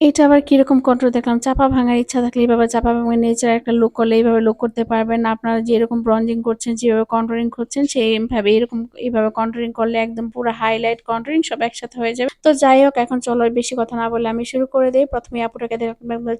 এটা আবার কীরকম কন্ট্রোল দেখলাম? চাপা ভাঙার ইচ্ছা থাকলে এইভাবে চাপা ভাঙা নেচার একটা লুক করলে এইভাবে লুক করতে পারবেন। আপনারা যেরকম ব্রঞ্জিং করছেন, যেভাবে কন্ট্রোলিং করছেন, সেইভাবে এরকম, এইভাবে কন্ট্রোলিং করলে একদম পুরো হাইলাইট কন্ট্রোলিং সব একসাথে হয়ে যাবে। তো যাই হোক, এখন চলো বেশি কথা না বলে আমি শুরু করে দিই। প্রথমে আপুটাকে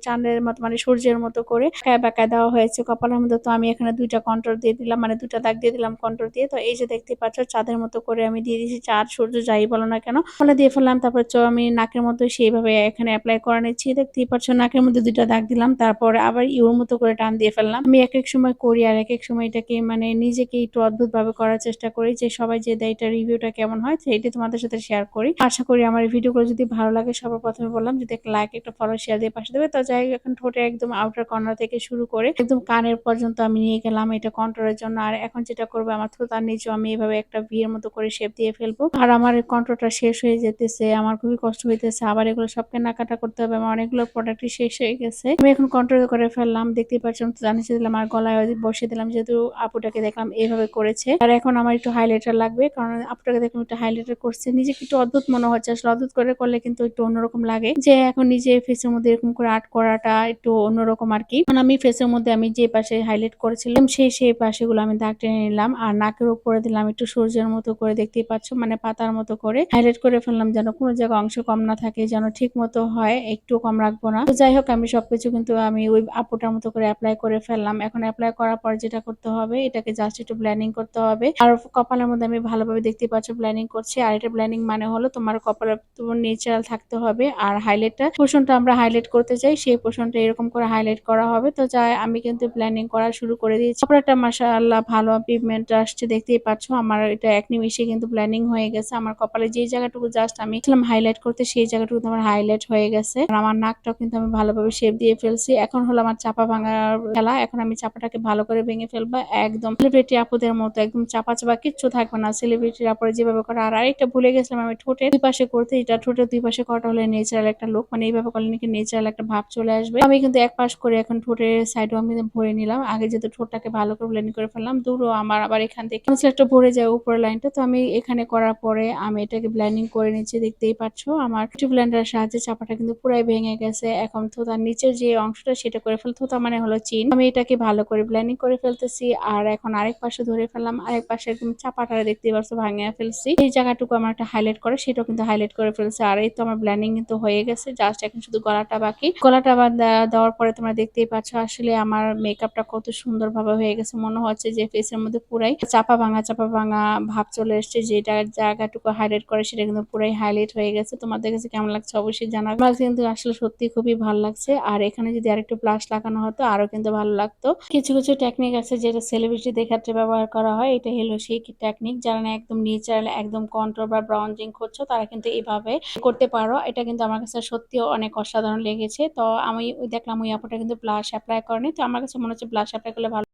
চাঁদের মতো মানে সূর্যের মতো করে বাঁকায় দেওয়া হয়েছে কপালের মধ্যে। তো আমি এখানে দুইটা কন্ট্রোল দিয়ে দিলাম মানে দুটা দাগ দিয়ে দিলাম কন্ট্রোল দিয়ে। তো এই যে দেখতে পাচ্ছ, চাঁদের মতো করে আমি দিয়ে দিয়েছি। চাঁদ, সূর্য, যাই বলো না কেন। ফলে দিয়ে ফেললাম, তারপর আমি নাকের মধ্যে সেইভাবে এখানে অ্যাপ্লাই করে নিচ্ছি। দেখতেই পাচ্ছ নাকের মধ্যে দুইটা দাগ দিলাম, তারপর আবার ইউর মতো করে টান দিয়ে ফেললাম। আমি এক এক সময় করি আর এক এক সময় এটাকে মানে নিজেকে একটু অদ্ভুত ভাবে করার চেষ্টা করি যে, সবাই যে দেয় এটা রিভিউটা কেমন হয়, সেইটা তোমাদের সাথে শেয়ার করি। আশা করি আমার এই ভিডিওগুলো যদি ভালো লাগে, সবার প্রথমে বললাম যদি একটা লাইক একটা ফলো শেয়ার দিয়ে পাশে দেবে। তো যাই এখন ঠোঁটে একদম আউটার কর্নার থেকে শুরু করে একদম কানের পর্যন্ত আমি নিয়ে গেলাম এটা কন্ট্রোলের জন্য। আর এখন যেটা করব, আমার থ্রোতার নিচেও আমি এভাবে একটা বিয়ের মতো করে শেপ দিয়ে ফেলব। আর আমার কন্ট্রোলটা শেষ হয়ে যেতেছে, আমার খুবই কষ্ট হইতেছে, আবার এগুলো সব কেনাকাটা করতে হবে, আমার অনেকগুলো প্রোডাক্টই শেষ হয়ে গেছে। আমি এখন কন্ট্রোল করে ফেললাম দেখতে পাচ্ছি আমি তো জানিয়ে দিলাম আর গলায় বসে দিলাম, যেহেতু আপুটাকে দেখলাম এইভাবে করেছে। আর এখন আমার একটু হাইলাইটার লাগবে, কারণ আপুটাকে দেখলাম একটু হাইলাইটার করছে। নিজেকে একটু অদ্ভুত মনে হচ্ছে, আসলে অদ্ভুত করে করলে কিন্তু একটু অন্যরকম লাগে। যে এখন নিজে ফেসের মধ্যে এরকম করে আর্ট করাটা একটু অন্যরকম আর কি। আমি ফেসের মধ্যে আমি যে পাশে হাইলাইট করেছিলাম সেই সেই পাশেগুলো আমি দাগ টেনে নিলাম, আর নাকের উপরে দিলাম একটু সূর্যের মতো করে, দেখতেই পাচ্ছ মানে পাতার মতো করে। হাইলাইট করে ফেললাম যেন কোনো জায়গায় অংশ কম না থাকে, যেন ঠিক মতো হয়। একটু কম রাখব না। তো যাই হোক, আমি সবকিছু কিন্তু আমি ওই আপুটার মতো করে অ্যাপ্লাই করে ফেললাম। এখন অ্যাপ্লাই করার পর যেটা করতে হবে, এটাকে জাস্ট একটু ব্ল্যান্ডিং করতে হবে। আর কপালের মধ্যে আমি ভালোভাবে দেখতে পাচ্ছ ব্ল্যান্ডিং করছি। আর এটা ব্ল্যান্ডিং মানে হলো তোমার কপালে তোমার নেচারাল থাকতে হবে। আর হাইলাইটটা পোষণটা আমরা হাইলাইট করতে চাই, সেই পোষণটা এরকম করে হাইলাইট করা হবে। তো যাই, আমি কিন্তু ব্ল্যান্ডিং করা শুরু করে দিয়েছি। কাপড়টা মাশাআল্লাহ ভালো পিগমেন্ট আসছে, দেখতেই পাচ্ছ। আমার এটা এক নিমিশে কিন্তু ব্ল্যান্ডিং হয়ে গেছে। আমার কপালে যে জায়গাটুকু জাস্ট আমি হাইলাইট করতে, সেই জায়গাটুকু আমার হাইলাইট হয়ে গেছে। আর আমার নাকটাও কিন্তু আমি ভালোভাবে শেপ দিয়ে ফেলছি। এখন হলো আমার চাপা ভাঙার খেলা। এখন আমি চাপাটাকে ভালো করে ভেঙে ফেলব। একদম সেলিব্রিটি আপুদের মতো একদম চাপা চাপা কিচ্ছু থাকবে না। সেলিব্রিটির আপুরে যেভাবে করে। আর আরেকটা ভুলে গেছিলাম আমি, ঠোঁটে দুই পাশে করতে এটা ঠোঁটের দুই পাশে করাটা হলে নেচারাল একটা লোক মানে এইভাবে করলে নাকি নেচারাল একটা ভাব চলে আসবে। আমি কিন্তু এক পাশ করে এখন ঠোঁটের সাইডও আমি ভরে নিলাম। আগে যেহেতু ঠোঁটটাকে ভালো করে ব্লেন্ড করে ফেললাম, দূরও আমার আবার এখান থেকে। একটা ভরে যায় উপরের লাইনটা তো আমি এখানে করার পরে আমি এটাকে ব্লেন্ডিং করে নিচ্ছি। দেখতেই পাচ্ছ, আমার ব্লেন্ডারের সাহায্যে চাপাটা কিন্তু পুরাই ভেঙে গেছে। এখন থোতার নিচের যে অংশটা সেটা করে ফেলতো তার মানে হলো চিন। আমি এটাকে ভালো করে ব্লেন্ডিং করে ফেলতেছি আর এখন আরেক পাশে ধরে ফেললাম। আরেক পাশে একদম চাপাটা দেখতে পাচ্ছ ভাঙে ফেলছি। এই জায়গাটুকু আমার একটা হাইলাইট করে, সেটাও কিন্তু হাইলাইট করে ফেলছে। আর এই তো আমার ব্ল্যান্ডিং কিন্তু হয়ে গেছে। জাস্ট এখন শুধু গলাটা বাকি। গলাটা দেওয়ার পরে তোমরা দেখতেই পাচ্ছ, আসলে আমার মেকআপটা কত সুন্দর ভাবে হয়ে গেছে। মনে হচ্ছে যে ফেসের মধ্যে পুরাই চাপা ভাঙা চাপা ভাঙা ভাব চলে এসছে। যেটা জায়গাটুকু হাইলাইট করে, সেটা কিন্তু পুরাই হাইলাইট হয়ে গেছে। তোমাদের কাছে কেমন লাগছে অবশ্যই জানাবে। কিন্তু আসলে সত্যি খুবই ভালো লাগছে। আর এখানে যদি আরেকটু প্লাস লাগানো হতো, আরও কিন্তু ভালো লাগতো। কিছু কিছু টেকনিক আছে যেটা সেলিব্রিটি দেখাতে ব্যবহার করা হয়। এটা হলো সেই টেকনিক যারা না একদম নেচারাল একদম কন্ট্রোল বা ব্রাউজিং করছ, তারা কিন্তু এইভাবে করতে পারো। এটা কিন্তু আমার কাছে সত্যিও অনেক অসাধারণ লেগেছে। তো আমি ওই দেখলাম ওই আপুটা কিন্তু ব্লাশ অ্যাপ্লাই করেনি। তো আমার কাছে মনে হচ্ছে ব্লাশ অ্যাপ্লাই করলে ভালো